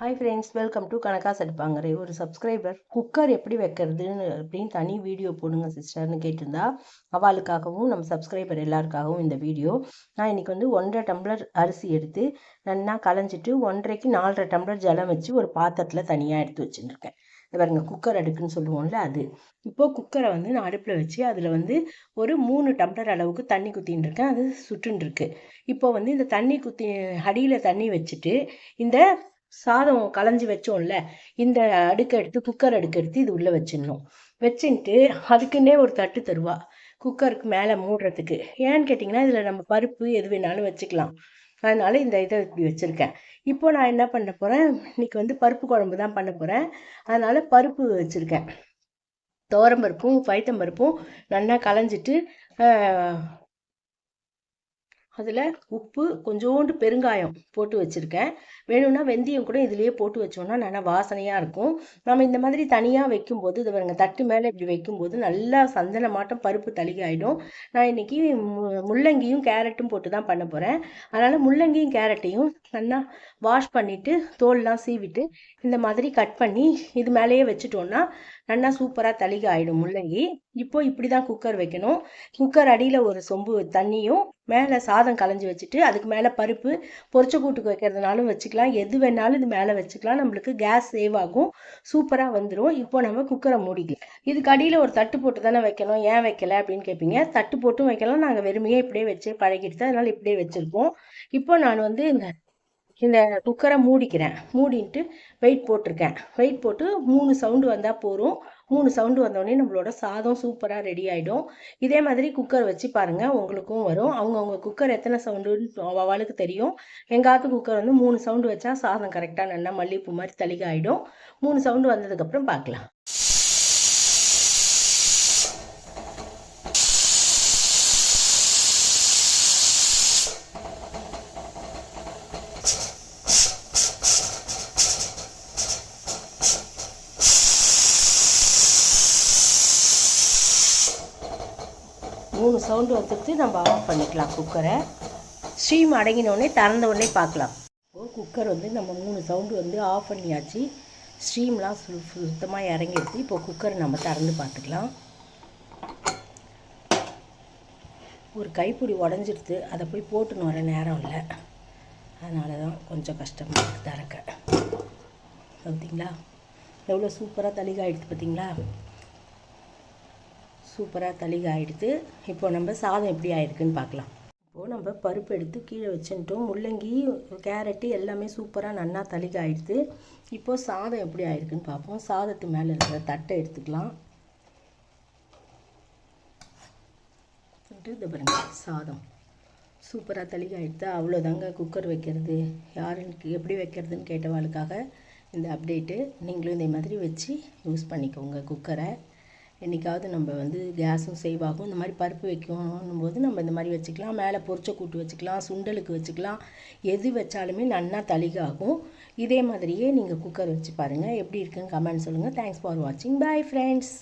Hi friends welcome to கணக்கா செடுப்பாங்கிற ஒரு subscriber cooker எப்படி வைக்கிறதுன்னு அப்படின்னு தனி வீடியோ போடுங்க சிஸ்டர்னு கேட்டிருந்தா அவளுக்காகவும் நம்ம சப்ஸ்கிரைபர் எல்லாருக்காகவும் இந்த வீடியோ நான் இன்றைக்கி வந்து ஒன்றரை டம்ளர் அரிசி எடுத்து நல்லா களைஞ்சிட்டு ஒன்றரைக்கு நாலரை டம்ளர் ஜலம் வச்சு ஒரு பாத்திரத்தில் தனியாக எடுத்து வச்சுருக்கேன் இது பாருங்க குக்கர் அடுக்குன்னு சொல்லுவோம்ல அது. இப்போது குக்கரை வந்து நான் அடுப்பில் வச்சு அதில் வந்து ஒரு மூணு டம்ளர் அளவுக்கு தண்ணி குத்தின்னு இருக்கேன் அது சுட்டுன்னு இருக்கு இப்போ வந்து இந்த தண்ணி குத்தி அடியில் தண்ணி வச்சுட்டு இந்த சாதம் களைஞ்சி வச்சோம்ல இந்த அடுக்கு எடுத்து குக்கர் அடுக்கு எடுத்து இது உள்ளே வச்சிடணும். வச்சுட்டு அதுக்குன்னே ஒரு தட்டு தருவா குக்கருக்கு மேலே மூடுறதுக்கு. ஏன்னு கேட்டிங்கன்னா இதில் நம்ம பருப்பு எது வேணாலும் வச்சுக்கலாம். அதனால இந்த இதை இப்படி வச்சுருக்கேன். இப்போ நான் என்ன பண்ண போகிறேன் இன்னைக்கு வந்து பருப்பு குழம்பு தான் பண்ண போகிறேன் அதனால் பருப்பு வச்சுருக்கேன். பருப்பும் பைத்தம் பருப்பும் நல்லா களைஞ்சிட்டு அதில் உப்பு கொஞ்சோண்டு பெருங்காயம் போட்டு வச்சுருக்கேன். வேணும்னா வெந்தயம் கூட இதுலேயே போட்டு வச்சோம்னா நல்லா வாசனையாக இருக்கும். நம்ம இந்த மாதிரி தனியாக வைக்கும்போது இது பாருங்க தட்டு மேலே இப்படி வைக்கும்போது நல்லா சந்தன மாட்டம் பருப்பு தளிகை ஆகிடும் நான் இன்றைக்கி முள்ளங்கியும் கேரட்டும் போட்டு தான் பண்ண போகிறேன் அதனால் முள்ளங்கியும் கேரட்டையும் நல்லா வாஷ் பண்ணிவிட்டு தோல்லாம் சீவிட்டு இந்த மாதிரி கட் பண்ணி இது மேலேயே வச்சுட்டோன்னா நல்லா சூப்பராக தளிகை ஆகிடும் முள்ளங்கி. இப்போ இப்படி தான் குக்கர் வைக்கணும். குக்கர் அடியில் ஒரு சொம்பு தண்ணியும் மேலே சாதம் களைஞ்சி வச்சுட்டு அதுக்கு மேலே பருப்பு பொரிச்ச கூட்டுக்கு வைக்கிறதுனாலும் வச்சுக்கலாம். எது வேணாலும் இது மேலே வச்சுக்கலாம். நம்மளுக்கு கேஸ் சேவ் ஆகும். சூப்பராக வந்துடும் இப்போ நம்ம குக்கரை மூடிக்கலாம் இதுக்கு அடியில் ஒரு தட்டு போட்டு தானே வைக்கணும். ஏன் வைக்கல அப்படின்னு கேட்பீங்க தட்டு போட்டும் வைக்கலாம். நாங்கள் வெறுமையே இப்படியே வச்சு பழகிட்டு அதனால் இப்படியே வச்சுருக்கோம். இப்போ நான் வந்து இந்த இந்த குக்கரை மூடிக்கிறேன். மூடின்ட்டு வெயிட் போட்டிருக்கேன். வெயிட் போட்டு மூணு சவுண்டு வந்தால் போகும் மூணு சவுண்டு வந்தோடனே நம்மளோட சாதம் சூப்பராக ரெடி ஆகிடும் இதே மாதிரி குக்கர் வச்சு பாருங்கள் உங்களுக்கும் வரும். அவங்கவுங்க குக்கர் எத்தனை சவுண்டுன்னு அவளுக்கு தெரியும். எங்காவது குக்கர் வந்து மூணு சவுண்டு வச்சா சாதம் கரெக்டாக நல்லா மல்லிகைப்பூ மாதிரி தளிக ஆகிடும் மூணு சவுண்டு வந்ததுக்கப்புறம் பார்க்கலாம் மூணு சவுண்டு வந்துட்டு நம்ம ஆஃப் பண்ணிக்கலாம். குக்கரை ஸ்டீம் அடங்கினோடனே திறந்த உடனே பார்க்கலாம். குக்கர் வந்து நம்ம மூணு சவுண்டு வந்து ஆஃப் பண்ணியாச்சு. ஸ்டீம்லாம் சு சுத்தமாக இறங்கிடுச்சு. இப்போ குக்கரை நம்ம திறந்து பார்த்துக்கலாம். ஒரு கைப்பிடி உடஞ்சிருது அதை போய் போட்டுன்னு வர நேரம் இல்லை. அதனால தான் கொஞ்சம் கஷ்டமாக இருக்குது திறக்க. பார்த்தீங்களா எவ்வளோ சூப்பராக தளிகாயிடுது பார்த்தீங்களா சூப்பராக தளிக ஆகிடுது இப்போது நம்ம சாதம் எப்படி ஆகிருக்குன்னு பார்க்கலாம். இப்போது நம்ம பருப்பு எடுத்து கீழே வச்சுட்டோம். முள்ளங்கி கேரட்டு எல்லாமே சூப்பராக நல்லா தளிக ஆகிடுது இப்போது சாதம் எப்படி ஆகிருக்குன்னு பார்ப்போம். சாதத்து மேலே இருக்கிற தட்டை எடுத்துக்கலாம். இது பாருங்க சாதம். சூப்பராக தளிக ஆகிடுது அவ்வளோதாங்க குக்கர் வைக்கிறது. யாருக்கு எப்படி வைக்கிறதுன்னு கேட்டவாளுக்காக இந்த அப்டேட்டு நீங்களும் இதே மாதிரி வச்சு யூஸ் பண்ணிக்கோங்க குக்கரை. என்றைக்காவது நம்ம வந்து கேஸும் சேவ் ஆகும். இந்த மாதிரி பருப்பு வைக்கணும் போது நம்ம இந்த மாதிரி வச்சுக்கலாம். மேலே பொரிச்ச கூட்டு வச்சுக்கலாம். சுண்டலுக்கு வச்சுக்கலாம். எது வச்சாலுமே நன்னா தளிகாகும். இதே மாதிரியே நீங்கள் குக்கர் வச்சு பாருங்கள் எப்படி இருக்குன்னு கமெண்ட் சொல்லுங்கள் தேங்க்ஸ் ஃபார் வாட்சிங் பாய் ஃப்ரெண்ட்ஸ்